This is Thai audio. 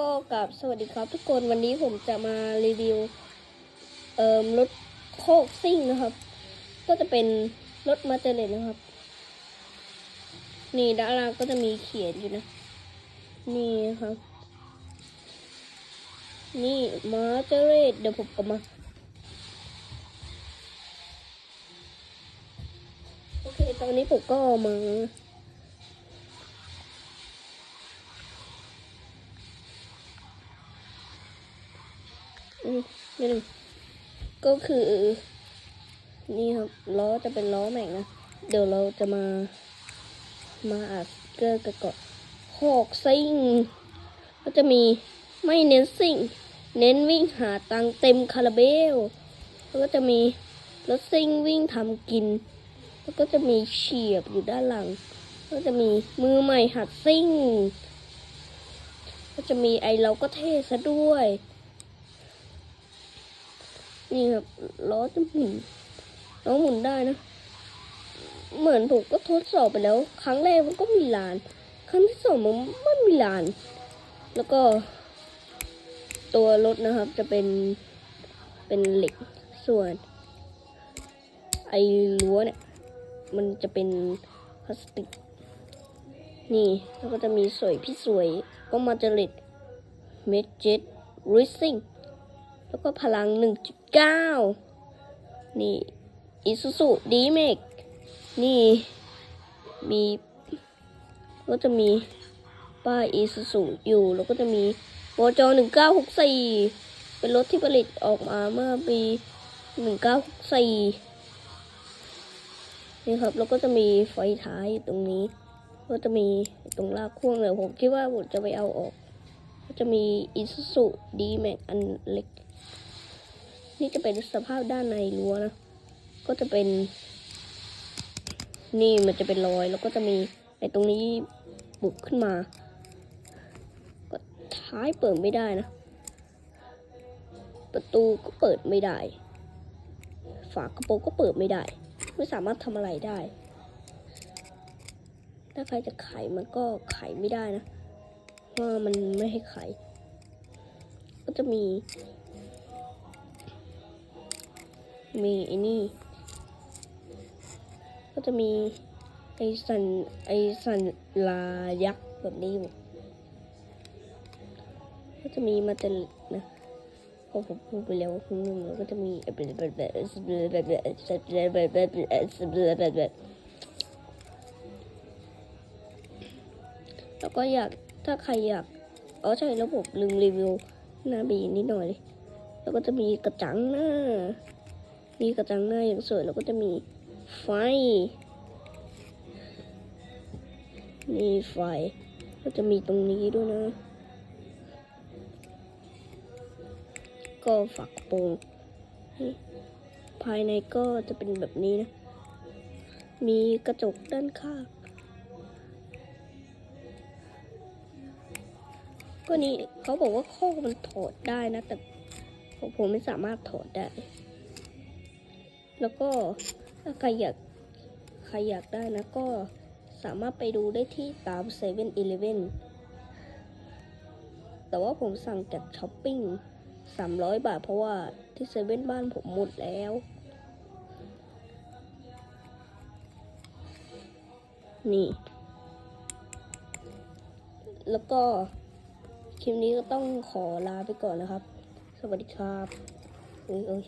ก็กับสวัสดีครับทุกคนวันนี้ผมจะมารีวิวเอ่อรถโคกซิ่งนะครับ ก็จะเป็นรถมาเจเลนนะครับ นี่ด้านล่างก็จะมีเขียนอยู่นะ นี่ครับ นี่มาเจเลนเดี๋ยวผมกลับมา โอเค ตอนนี้ผมก็มา นี่หนึ่งก็คือ นี่ครับ ล้อจะเป็นล้อแม็กนะ เดี๋ยวเราจะมา มาอัดสติ๊กเกอร์กันก่อหอกซิ่ง ก็จะมีไม่เน้นซิ่ง เน้นวิ่งหาตังเต็มคาราเบล แล้วก็จะมีรถซิ่งวิ่งทำกิน แล้วก็จะมีเฉียบอยู่ด้านหลัง ก็จะมีมือใหม่หัดซิ่ง ก็จะมีไอเราก็เท่ซะด้วย นี่ครับล้อจะหมุนล้อหมุนได้นะ เหมือนผมก็ทดสอบไปแล้ว ครั้งแรกมันก็มีลาน ครั้งที่สองมันไม่มีลาน แล้วก็ ตัวรถนะครับจะเป็นเป็นเหล็กส่วน ไอ้รั้วเนี่ย มันจะเป็นพลาสติก นี่แล้วก็จะมีสวยพี่สวยก็มาจริตเมจิตริซิ่ง แล้วก็พลัง 1.9 นี่อิซูซูดีเมกนี่มีก็จะมีป้ายอิซูซูอยู่ แล้วก็จะมีโวจ1964 เป็นรถที่ผลิตออกมาเมื่อปี 1964 นี่ครับ แล้วก็จะมีไฟท้ายอยู่ตรงนี้ ก็จะมีตรงลากพ่วงเลยผมคิดว่าผมจะไปเอาออก ก็จะมีอิซูซูดีแม็กอันเล็ก นี่จะเป็นสภาพด้านในรั้วนะ ก็จะเป็น นี่มันจะเป็นรอย แล้วก็จะมีไอ้ตรงนี้บุกขึ้นมา ก็ท้ายเปิดไม่ได้นะ ประตูก็เปิดไม่ได้ ฝากระโปรงก็เปิดไม่ได้ ไม่สามารถทำอะไรได้ ถ้าใครจะไขมันก็ไขไม่ได้นะ ว่ามันไม่ให้ไขก็จะมี มีไอ้นี่ ก็จะมีไอสันไอสันลายักษ์แบบนี้อยู่ก็จะมีมาเต็มนะพอผมพูดไปแล้วคุณนึงแล้วก็จะมีแล้วก็อยาก ถ้าใครอยากอ๋อใช่แล้วผมลืมรีวิวหน้าบีนิดหน่อยเลยแล้วก็จะมีกระจังหน้า มีกระจังหน้าอย่างสวย แล้วก็จะมีไฟมีไฟ ก็จะมีตรงนี้ด้วยนะ ก็ฝักโปงนี่ภายในก็จะเป็นแบบนี้นะ มีกระจกด้านข้าง ก็นี่เขาบอกว่าข้อมันถอดได้นะ แต่ผมผมไม่สามารถถอดได้ แล้วก็ถ้าใครอยากใครอยากได้นะก็สามารถไปดูได้ที่ตามเซเว่นอีเลฟเว่นแต่ว่าผมสั่งจากช้อปปิ้งสามร้อยบาทเพราะว่าที่เซเว่นบ้านผมหมดแล้ว นี่ แล้วก็ คลิปนี้ก็ต้องขอลาไปก่อนนะครับ สวัสดีครับเอ้ยเอ้ย